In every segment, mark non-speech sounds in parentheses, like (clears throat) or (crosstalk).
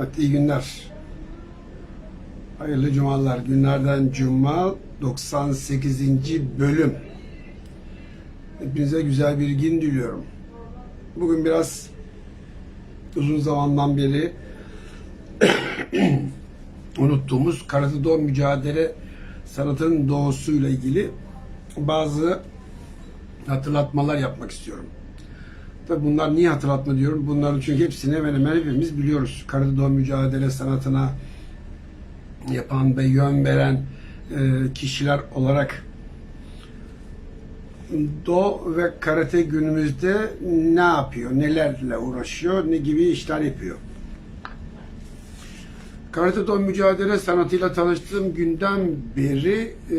Evet iyi günler. Hayırlı cumalar. Günlerden cuma 98. bölüm. Hepinize güzel bir gün diliyorum. Bugün biraz uzun zamandan beri (clears throat) unuttuğumuz Karate Do mücadele sanatının doğusuyla ilgili bazı hatırlatmalar yapmak istiyorum. Tabii bunlar niye hatırlatma diyorum? Bunların çünkü hepsini hemen hemen hepimiz biliyoruz. Karate Do mücadele sanatına yapan ve yön veren e, kişiler olarak Do ve karate günümüzde ne yapıyor, nelerle uğraşıyor, ne gibi işler yapıyor? Karate Do mücadele sanatıyla tanıştığım günden beri e,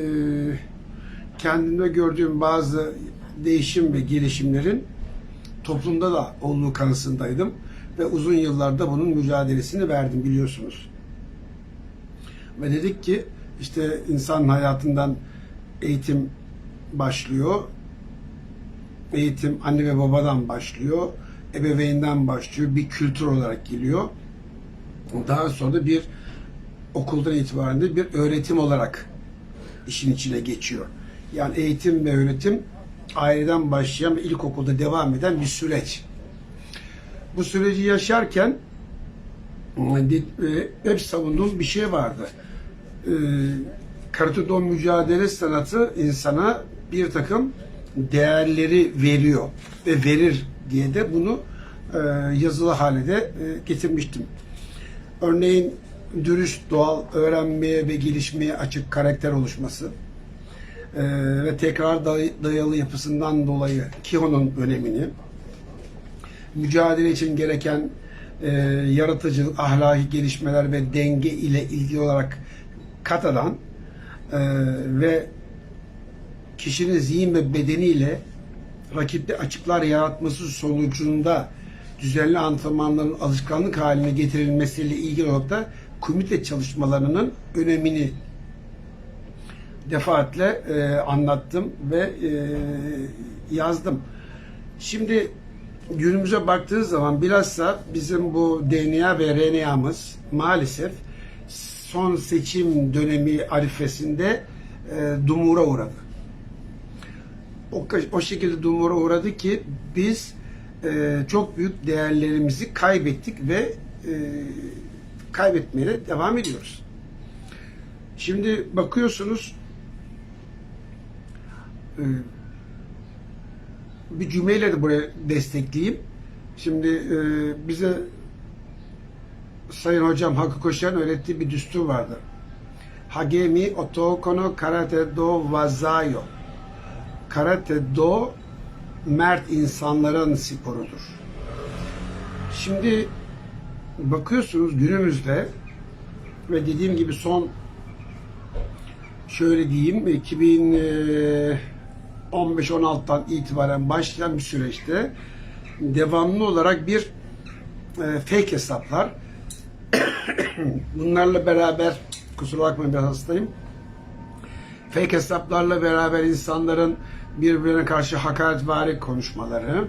kendimde gördüğüm bazı değişim ve gelişimlerin toplumda da olduğu kanısındaydım ve uzun yıllarda bunun mücadelesini verdim biliyorsunuz. Ve dedik ki işte insan hayatından eğitim başlıyor. Eğitim anne ve babadan başlıyor. Ebeveynden başlıyor. Bir kültür olarak geliyor. Daha sonra bir okuldan itibaren de bir öğretim olarak işin içine geçiyor. Yani eğitim ve öğretim aileden başlayan ilkokulda devam eden bir süreç. Bu süreci yaşarken e, hep savunduğum bir şey vardı. Karate Do mücadele sanatı insana bir takım değerleri veriyor ve verir diye de bunu e, yazılı halde e, getirmiştim. Örneğin dürüst, doğal, öğrenmeye ve gelişmeye açık karakter oluşması e, ve tekrar day- dayalı yapısından dolayı Kiho'nun önemini, mücadele için gereken e, yaratıcı, ahlaki gelişmeler ve denge ile ilgili olarak Kata'dan e, ve kişinin zihin ve bedeniyle rakipte açıklar yaratması sonucunda düzenli antrenmanların alışkanlık haline getirilmesiyle ilgili olarak da komite çalışmalarının önemini defaatle e, anlattım ve e, yazdım. Şimdi günümüze baktığınız zaman bilhassa bizim bu DNA ve RNA'mız maalesef son seçim dönemi arifesinde e, dumura uğradı. O, o şekilde dumura uğradı ki biz e, çok büyük değerlerimizi kaybettik ve e, kaybetmeye de devam ediyoruz. Şimdi bakıyorsunuz bir cümleyle de buraya destekleyeyim. Şimdi e, bize Sayın Hocam Hakkı Koşan öğrettiği bir düstur vardı. Hagemi Otokono Karate Do Wazayo. Karate Do mert insanların sporudur. Şimdi bakıyorsunuz günümüzde ve dediğim gibi son şöyle diyeyim 2015-16'dan itibaren başlayan bir süreçte devamlı olarak bir e, fake hesaplar (coughs) bunlarla beraber kusura bakmayın biraz hastayım fake hesaplarla beraber insanların birbirine karşı hakaretvari konuşmaları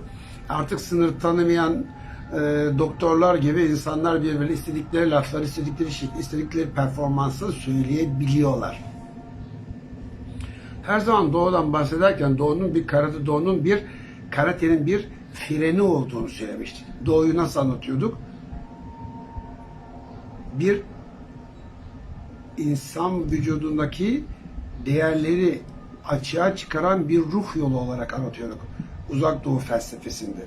artık sınır tanımayan e, doktorlar gibi insanlar birbirine istedikleri lafları, istedikleri şekli, istedikleri performansı söyleyebiliyorlar. Her zaman doğudan bahsederken doğunun bir karate, doğunun bir karatenin bir freni olduğunu söylemiştik. Doğuyu nasıl anlatıyorduk? Bir insan vücudundaki değerleri açığa çıkaran bir ruh yolu olarak anlatıyorduk. Uzak Doğu felsefesinde.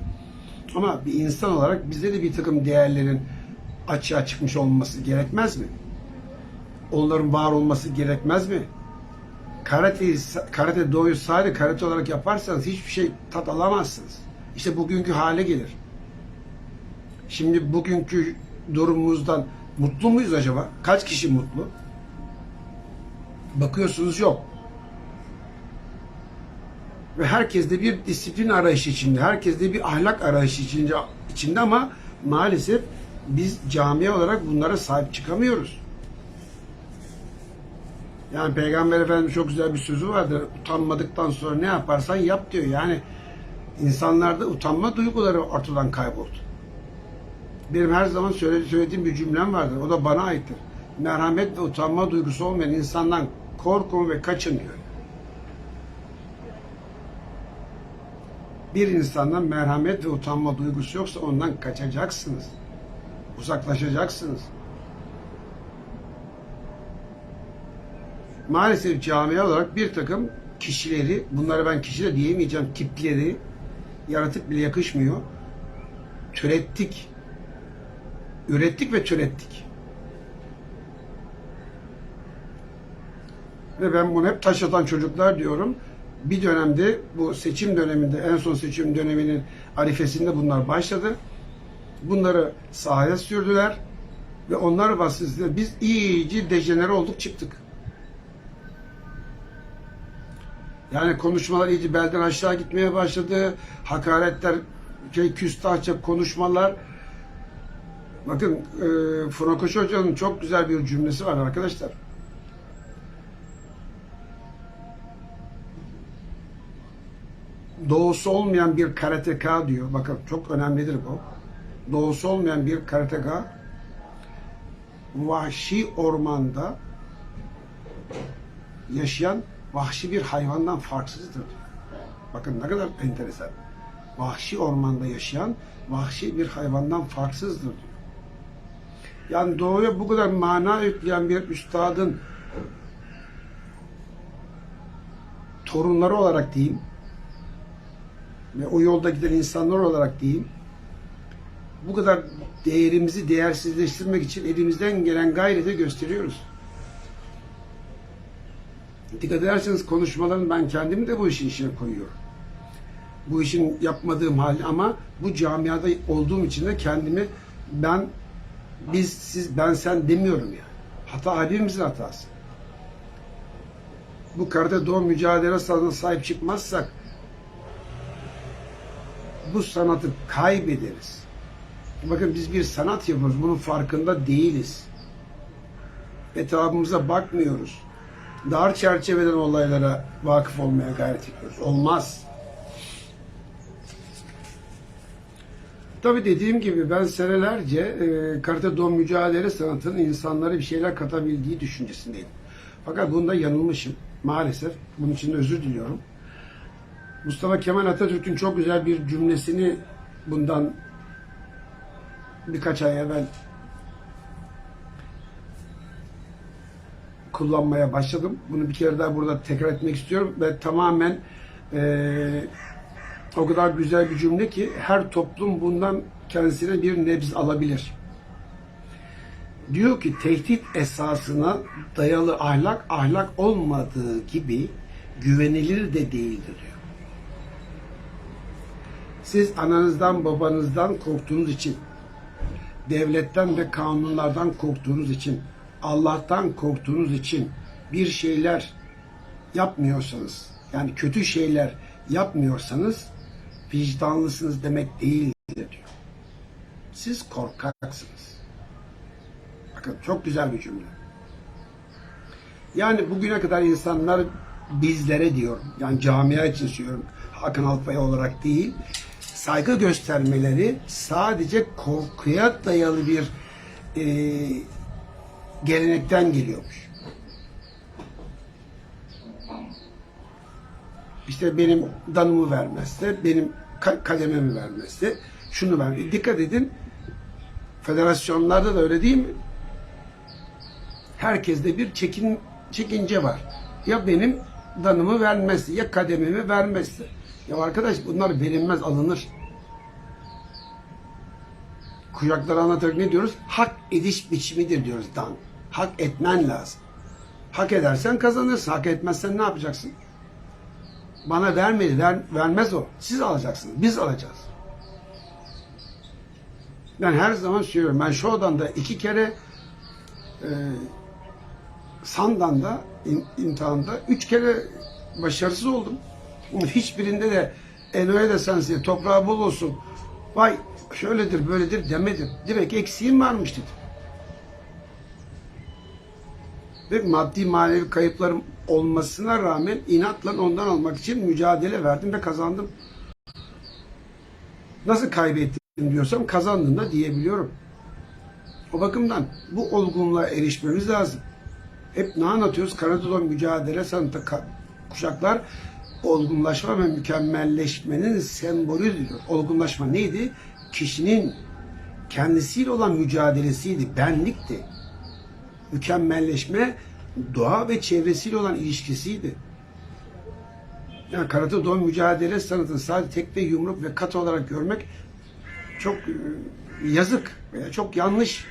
Ama bir insan olarak bizde de bir takım değerlerin açığa çıkmış olması gerekmez mi? Onların var olması gerekmez mi? Karate, karate doğuyu sadece karate olarak yaparsanız hiçbir şey tat alamazsınız. İşte bugünkü hale gelir. Şimdi bugünkü durumumuzdan mutlu muyuz acaba? Kaç kişi mutlu? Bakıyorsunuz yok. Ve herkes de bir disiplin arayışı içinde, herkes de bir ahlak arayışı içinde, içinde ama maalesef biz cami olarak bunlara sahip çıkamıyoruz. Yani Peygamber Efendimiz çok güzel bir sözü vardır. Utanmadıktan sonra ne yaparsan yap diyor. Yani insanlarda utanma duyguları ortadan kayboldu. Benim her zaman söyle- söylediğim bir cümlem vardır. O da bana aittir. Merhamet ve utanma duygusu olmayan insandan korkun ve kaçın diyor. Bir insandan merhamet ve utanma duygusu yoksa ondan kaçacaksınız. Uzaklaşacaksınız. Maalesef camia olarak bir takım kişileri, bunları ben kişi de diyemeyeceğim, tipleri, yaratık bile yakışmıyor. Türettik. Ürettik ve türettik. Ve ben bunu hep taş atan çocuklar diyorum. Bir dönemde bu seçim döneminde en son seçim döneminin arifesinde bunlar başladı. Bunları sahaya sürdüler ve onlar vasıtasıyla biz iyice dejenere olduk çıktık. Yani konuşmalar iyice belden aşağı gitmeye başladı. Hakaretler, şey, küstahça konuşmalar. Bakın e, Funakoş Hoca'nın çok güzel bir cümlesi var arkadaşlar. Doğusu olmayan bir karateka diyor. Bakın çok önemlidir bu. Doğusu olmayan bir karateka vahşi ormanda yaşayan vahşi bir hayvandan farksızdır. Bakın ne kadar enteresan. Vahşi ormanda yaşayan vahşi bir hayvandan farksızdır diyor. Yani doğuya bu kadar mana yükleyen bir üstadın torunları olarak diyeyim ve o yolda giden insanlar olarak diyeyim bu kadar değerimizi değersizleştirmek için elimizden gelen gayreti gösteriyoruz. Dikkat ederseniz konuşmaların ben kendimi de bu işin içine koyuyorum. Bu işin yapmadığım hal ama bu camiada olduğum için de kendimi ben biz siz ben sen demiyorum yani. Hata hepimizin hatası. Bu karate doğum mücadele sanatına sahip çıkmazsak bu sanatı kaybederiz. Bakın biz bir sanat yapıyoruz. Bunun farkında değiliz. Etrafımıza bakmıyoruz. Dar çerçeveden olaylara vakıf olmaya gayret ediyoruz. Olmaz. Tabii dediğim gibi ben senelerce e, karate don mücadele sanatının insanlara bir şeyler katabildiği düşüncesindeydim. Fakat bunda yanılmışım maalesef. Bunun için de özür diliyorum. Mustafa Kemal Atatürk'ün çok güzel bir cümlesini bundan birkaç ay evvel kullanmaya başladım. Bunu bir kere daha burada tekrar etmek istiyorum ve tamamen eee o kadar güzel bir cümle ki her toplum bundan kendisine bir nebz alabilir. Diyor ki tehdit esasına dayalı ahlak ahlak olmadığı gibi güvenilir de değildir diyor. Siz ananızdan babanızdan korktuğunuz için devletten ve kanunlardan korktuğunuz için Allah'tan korktuğunuz için bir şeyler yapmıyorsanız yani kötü şeyler yapmıyorsanız vicdanlısınız demek değildir diyor. Siz korkaksınız. Bakın çok güzel bir cümle. Yani bugüne kadar insanlar bizlere diyorum, yani camia için söylüyorum, Hakan Alpay olarak değil, saygı göstermeleri sadece korkuya dayalı bir e, gelenekten geliyormuş. İşte benim danımı vermezse, benim ka- kadememi vermezse, şunu ver. Dikkat edin, federasyonlarda da öyle değil mi? Herkeste bir çekin, çekince var. Ya benim danımı vermezse, ya kadememi vermezse. Ya arkadaş bunlar verilmez, alınır. Kuyakları anlatarak ne diyoruz? Hak ediş biçimidir diyoruz dan. Hak etmen lazım. Hak edersen kazanırsın. Hak etmezsen ne yapacaksın? Bana vermedi, ver, vermez o. Siz alacaksınız, biz alacağız. Ben her zaman söylüyorum, ben şu odanda iki kere e, Sandan'da, in, imtihanda üç kere başarısız oldum. Hiçbirinde de Eno'ya da sensin, toprağı bol olsun. Vay şöyledir, böyledir demedim. Direkt eksiğim varmış dedim. Ve maddi manevi kayıplarım olmasına rağmen inatla ondan almak için mücadele verdim ve kazandım. Nasıl kaybettim diyorsam kazandım da diyebiliyorum. O bakımdan bu olgunluğa erişmemiz lazım. Hep ne anlatıyoruz? Karadolu mücadele sanatı kuşaklar olgunlaşma ve mükemmelleşmenin sembolü diyor. Olgunlaşma neydi? Kişinin kendisiyle olan mücadelesiydi, benlikti. Mükemmelleşme doğa ve çevresiyle olan ilişkisiydi. Yani karate doğu mücadele sanatını sadece tekme, yumruk ve kat olarak görmek çok e, yazık veya çok yanlış.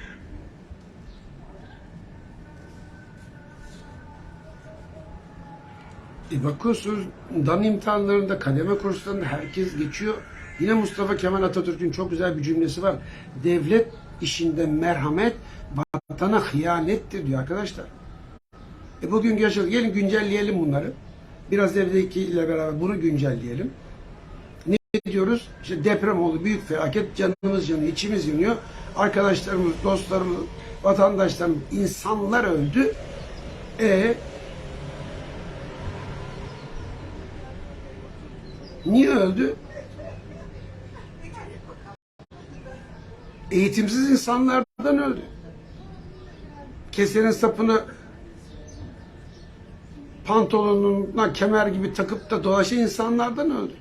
E bakıyorsunuz dan imtihanlarında, kademe kurslarında herkes geçiyor. Yine Mustafa Kemal Atatürk'ün çok güzel bir cümlesi var. Devlet işinde merhamet vatana hıyanettir diyor arkadaşlar. E bugün yaşadık. Gelin güncelleyelim bunları. Biraz evdeki ile beraber bunu güncelleyelim. Ne diyoruz? İşte deprem oldu, büyük felaket, canımız yanıyor, içimiz yanıyor. Arkadaşlarımız, dostlarımız, vatandaşlarımız, insanlar öldü. E niye öldü? Eğitimsiz insanlardan öldü. Kesenin sapını pantolonuna kemer gibi takıp da dolaşan insanlardan öldü.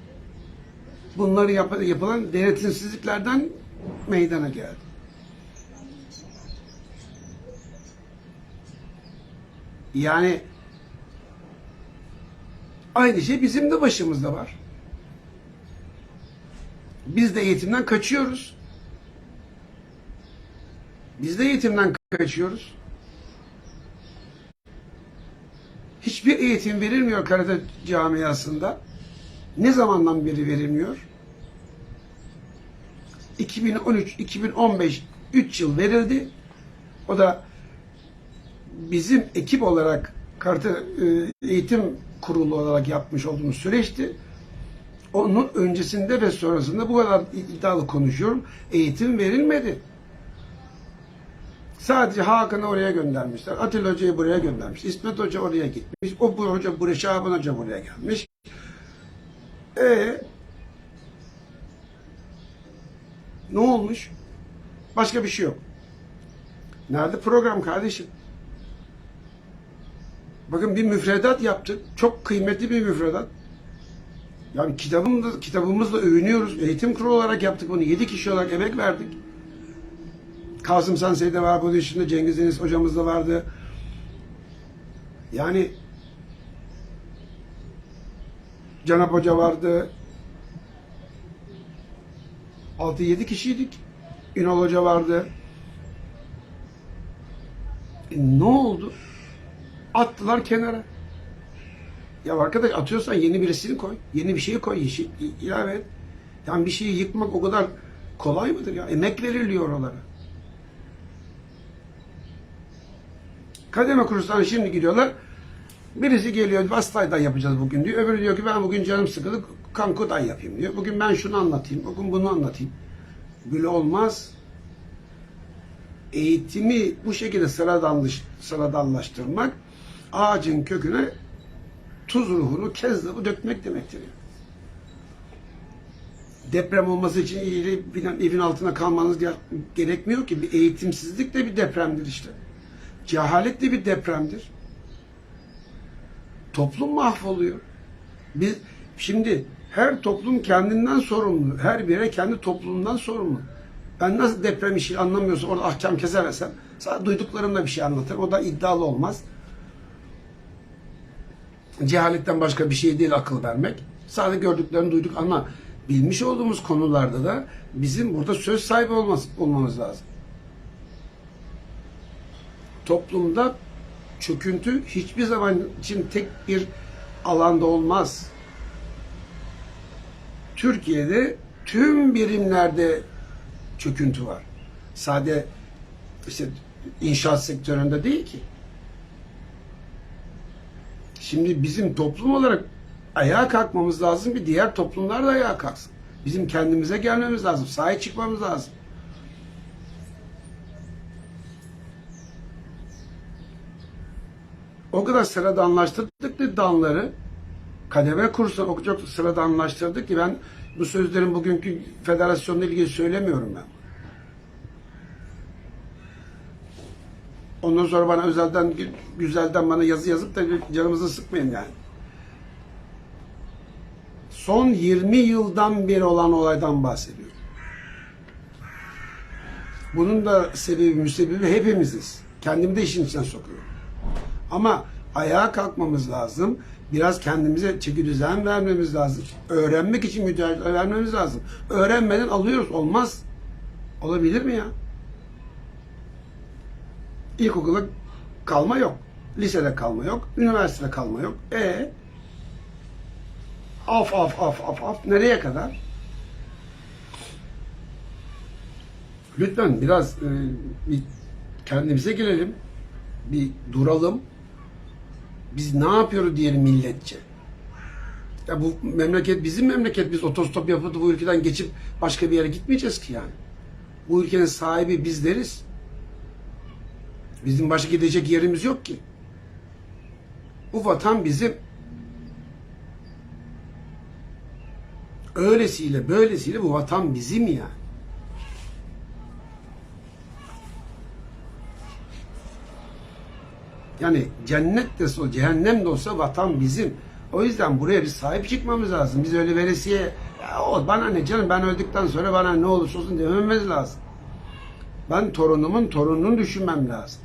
Bunları yap- yapılan denetimsizliklerden meydana geldi. Yani aynı şey bizim de başımızda var. Biz de eğitimden kaçıyoruz. Biz de eğitimden kaçıyoruz. Hiçbir eğitim verilmiyor karate camiasında. Ne zamandan beri verilmiyor? 2013, 2015 3 yıl verildi. O da bizim ekip olarak karate e, eğitim kurulu olarak yapmış olduğumuz süreçti. Onun öncesinde ve sonrasında bu kadar iddialı konuşuyorum. Eğitim verilmedi. Sadece Hakan'ı oraya göndermişler. Atilla Hoca'yı buraya göndermiş. İsmet Hoca oraya gitmiş. O bu hoca buraya, Şaban Hoca buraya gelmiş. E ne olmuş? Başka bir şey yok. Nerede program kardeşim? Bakın bir müfredat yaptık. Çok kıymetli bir müfredat. Yani kitabımda, kitabımızla övünüyoruz. Eğitim kurulu olarak yaptık bunu. Yedi kişi olarak emek verdik. Kasım Sansey de var bu dışında Cengiz Deniz hocamız da vardı. Yani Cenap Hoca vardı. 6-7 kişiydik. Ünal Hoca vardı. E, ne oldu? Attılar kenara. Ya arkadaş atıyorsan yeni birisini koy. Yeni bir şey koy. ilave et. Yani bir şeyi yıkmak o kadar kolay mıdır ya? Emek veriliyor oralara. Kademe kurslarına şimdi gidiyorlar. Birisi geliyor Bastay'dan yapacağız bugün diyor. Öbürü diyor ki ben bugün canım sıkıldı Kanku'dan yapayım diyor. Bugün ben şunu anlatayım. Bugün bunu anlatayım. Böyle olmaz. Eğitimi bu şekilde sıradanlaş, sıradanlaştırmak ağacın köküne tuz ruhunu, kezzabı dökmek demektir. Deprem olması için evin altına kalmanız ge- gerekmiyor ki. Bir eğitimsizlik de bir depremdir işte. Cehalet de bir depremdir. Toplum mahvoluyor. Biz şimdi her toplum kendinden sorumlu. Her birey kendi toplumundan sorumlu. Ben nasıl deprem işi anlamıyorsam orada ahkam kesemesem sadece duyduklarımla bir şey anlatırım. O da iddialı olmaz. Cehaletten başka bir şey değil akıl vermek. Sadece gördüklerini duyduk ama bilmiş olduğumuz konularda da bizim burada söz sahibi olmamız lazım. Toplumda çöküntü hiçbir zaman için tek bir alanda olmaz. Türkiye'de tüm birimlerde çöküntü var. Sade işte inşaat sektöründe değil ki. Şimdi bizim toplum olarak ayağa kalkmamız lazım ki diğer toplumlar da ayağa kalksın. Bizim kendimize gelmemiz lazım. Sahip çıkmamız lazım. O kadar sıradanlaştırdık ki danları kademe kursuna o çok sıradanlaştırdık ki ben bu sözlerin bugünkü federasyonla ilgili söylemiyorum ben. Ondan sonra bana özelden, gü- güzelden bana yazı yazıp da canımızı sıkmayın yani. Son 20 yıldan beri olan olaydan bahsediyorum. Bunun da sebebi, müsebbibi hepimiziz. Kendimi de işin içine sokuyorum. Ama ayağa kalkmamız lazım. Biraz kendimize çeki düzen vermemiz lazım. Öğrenmek için mücadele vermemiz lazım. Öğrenmeden alıyoruz. Olmaz. Olabilir mi ya? İlkokula kalma yok. Lisede kalma yok. Üniversitede kalma yok. E Af af af af af nereye kadar? Lütfen biraz e, bir kendimize gelelim. Bir duralım. Biz ne yapıyoruz diyelim milletçe. Ya bu memleket bizim memleket. Biz otostop yapıp bu ülkeden geçip başka bir yere gitmeyeceğiz ki yani. Bu ülkenin sahibi bizleriz. Bizim başka gidecek yerimiz yok ki. Bu vatan bizim. Öylesiyle böylesiyle bu vatan bizim ya. Yani cennet de olsa, cehennem de olsa vatan bizim. O yüzden buraya bir sahip çıkmamız lazım. Biz öyle veresiye, o bana ne canım ben öldükten sonra bana ne olursa olsun dememiz lazım. Ben torunumun torununu düşünmem lazım.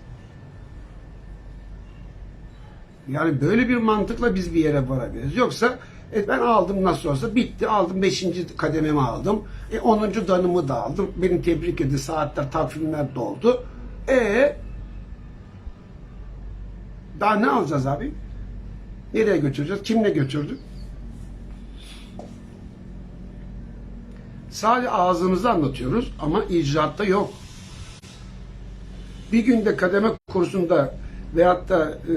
Yani böyle bir mantıkla biz bir yere varabiliriz. Yoksa e, ben aldım nasıl olsa bitti. Aldım 5. kadememi aldım. E, 10. danımı da aldım. Beni tebrik edildi. Saatler, takvimler doldu. E daha ne alacağız abi? Nereye götüreceğiz? Kimle götürdük? Sadece ağzımızda anlatıyoruz ama icraatta yok. Bir günde kademe kursunda veyahut da e,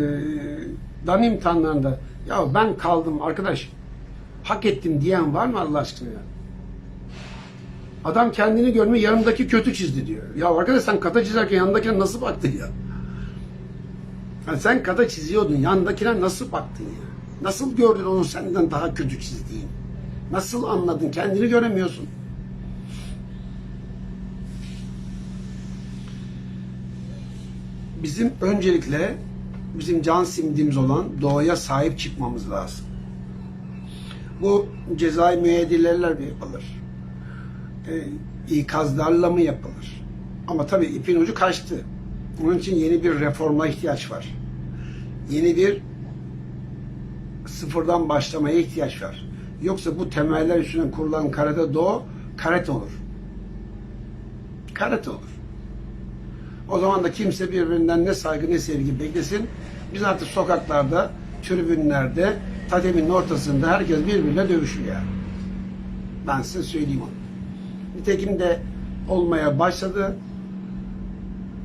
dan imtihanlarında ya ben kaldım arkadaş hak ettim diyen var mı Allah aşkına ya? Adam kendini görmüyor yanındaki kötü çizdi diyor. Ya arkadaş sen kata çizerken yanındakine nasıl baktın ya? Yani sen kata çiziyordun yanındakine nasıl baktın ya? Nasıl gördün onun senden daha kötü çizdiğini? Nasıl anladın? Kendini göremiyorsun. bizim öncelikle bizim can simdimiz olan doğaya sahip çıkmamız lazım. Bu cezai müeyyidelerle mi yapılır? E, ikazlarla mı yapılır? Ama tabii ipin ucu kaçtı. Onun için yeni bir reforma ihtiyaç var. Yeni bir sıfırdan başlamaya ihtiyaç var. Yoksa bu temeller üstüne kurulan karate doğu karate olur. Karate olur. O zaman da kimse birbirinden ne saygı ne sevgi beklesin. Biz artık sokaklarda, tribünlerde, tademin ortasında herkes birbirine dövüşüyor yani. Ben size söyleyeyim onu. Nitekim de olmaya başladı.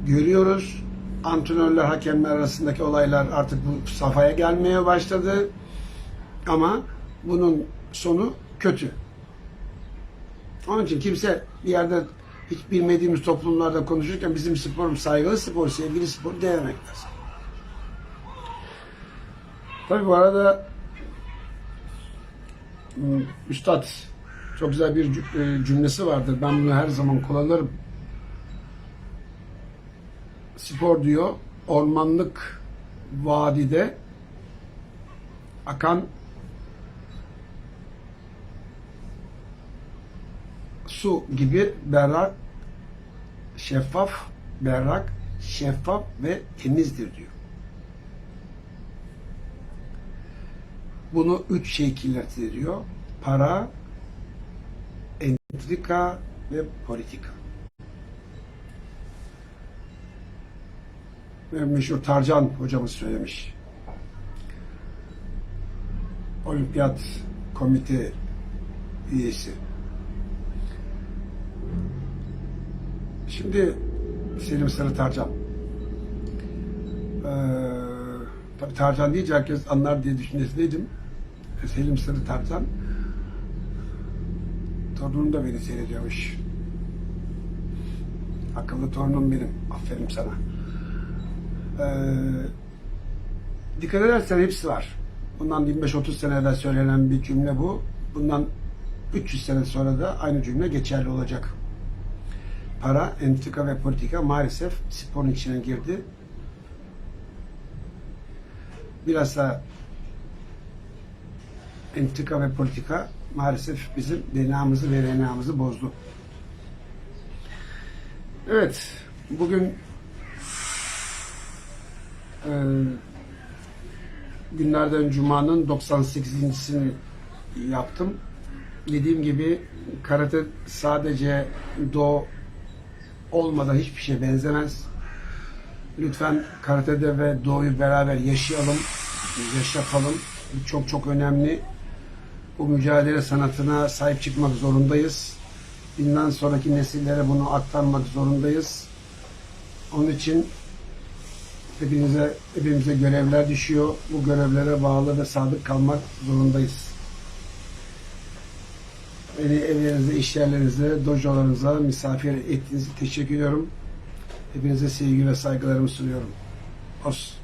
Görüyoruz. Antrenörler, hakemler arasındaki olaylar artık bu safhaya gelmeye başladı. Ama bunun sonu kötü. Onun için kimse bir yerde hiç bilmediğimiz toplumlarda konuşurken bizim sporumuz saygılı spor, sevgili spor denemek lazım. Tabii bu arada hmm, Üstad çok güzel bir e, cümlesi vardır. Ben bunu her zaman kullanırım. Spor diyor, ormanlık vadide akan su gibi berrak, şeffaf, berrak, şeffaf ve temizdir diyor. Bunu üç şey kirletir. Para, entrika ve politika. Meşhur Tarcan hocamız söylemiş. Olimpiyat komite üyesi. Şimdi Selim Sarı Tarcan. Ee, tabii Tarcan deyince herkes anlar diye düşüncesindeydim. Selim Sarı Tarcan. Torunum da beni seyrediyormuş. Akıllı torunum benim. Aferin sana. Ee, dikkat edersen hepsi var. Bundan 25-30 sene evvel söylenen bir cümle bu. Bundan 300 sene sonra da aynı cümle geçerli olacak para, entrika ve politika maalesef sporun içine girdi. bilhassa entrika ve politika maalesef bizim DNA'mızı ve RNA'mızı bozdu. Evet, bugün e, günlerden Cuma'nın 98.sini yaptım. Dediğim gibi karate sadece do olmadan hiçbir şey benzemez. Lütfen karatede ve doğuyu beraber yaşayalım, yaşatalım. Çok çok önemli. Bu mücadele sanatına sahip çıkmak zorundayız. Bundan sonraki nesillere bunu aktarmak zorundayız. Onun için hepinize hepimize görevler düşüyor. Bu görevlere bağlı ve sadık kalmak zorundayız. Beni evlerinize, iş yerlerinize, dojolarınıza misafir ettiğiniz için teşekkür ediyorum. Hepinize sevgi ve saygılarımı sunuyorum. Os.